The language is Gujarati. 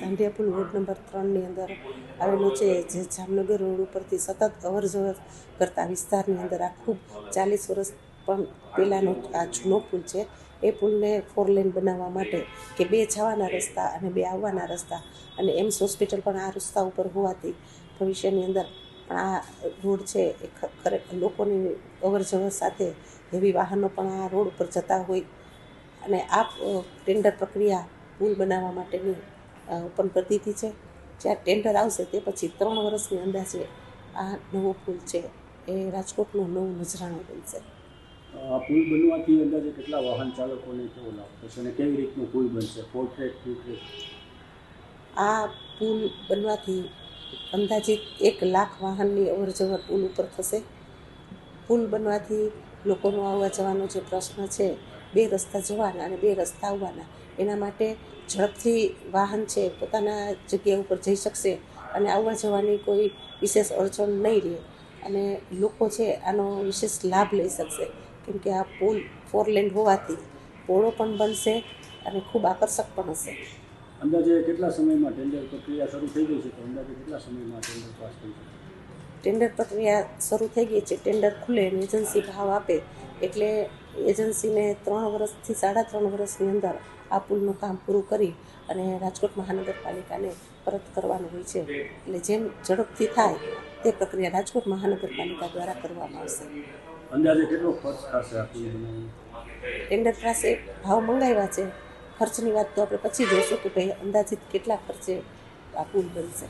સાંઢિયા પુલ વોર્ડ નંબર ત્રણની અંદર આવેલું છે, જે જામનગર રોડ ઉપરથી સતત અવર જવર કરતા વિસ્તારની અંદર આ ખૂબ ચાલીસ વર્ષ પણ પહેલાંનો આ જૂનો પુલ છે. એ પુલને ફોર લેન બનાવવા માટે કે બે જવાના રસ્તા અને બે આવવાના રસ્તા અને એમ્સ હોસ્પિટલ પણ આ રસ્તા ઉપર હોવાથી ભવિષ્યની અંદર પણ આ રોડ છે એ ખરેખર લોકોની અવર જવર સાથે હેવી વાહનો પણ આ રોડ ઉપર જતા હોય અને આ ટેન્ડર પ્રક્રિયા પુલ બનાવવા માટેની અ, ઓપન કરી છે. જ્યાં ટેન્ડર આવશે તે પછી ત્રણ વર્ષની અંદાજે આ નવો પુલ છે એ રાજકોટનું નવું નજરાણું બનશે. પુલ બનવાથી અંદાજે કેટલા વાહન ચાલકોને કેવો લાભ થશે અને કેવી રીતનું પુલ બનશે? ફોર ટ્રેક ટુ ટ્રેક આ પુલ બનવાથી અંદાજિત એક લાખ વાહનની અવર જવર પુલ ઉપર થશે. પુલ બનવાથી લોકોનો આવવા જવાનો જે પ્રશ્ન છે બે રસ્તા જવાના અને બે રસ્તા આવવાના એના માટે ઝડપથી વાહન છે પોતાના જગ્યા ઉપર જઈ શકશે અને આવવા જવાની કોઈ વિશેષ અડચણ નહીં રહે. અને લોકો છે આનો વિશેષ લાભ લઈ શકશે. કેમ કે આ પુલ ફોર લેન હોવાથી પહોળો પણ બનશે અને ખૂબ આકર્ષક પણ હશે. અંદાજે કેટલા સમયમાં ટેન્ડર પ્રક્રિયા શરૂ થઈ ગઈ છે? તો અંદાજે કેટલા સમયમાં ટેન્ડર પાસ થઈ ટેન્ડર પ્રક્રિયા શરૂ થઈ ગઈ છે. ટેન્ડર ખુલે અને એજન્સી ભાવ આપે. એટલે એજન્સીને ત્રણ વર્ષથી સાડા ત્રણ વર્ષની અંદર આ પુલનું કામ પૂરું કરી અને રાજકોટ મહાનગરપાલિકાને પરત કરવાનું હોય છે. એટલે જેમ ઝડપથી થાય તે પ્રક્રિયા રાજકોટ મહાનગરપાલિકા દ્વારા કરવામાં આવશે. અંદાજે કેટલો ખર્ચ થશે ટેન્ડર પાસે ભાવ મંગાવ્યા છે. ખર્ચની વાત તો આપણે પછી જોઈશું કે ભાઈ અંદાજિત કેટલા ખર્ચે આ પુલ બનશે.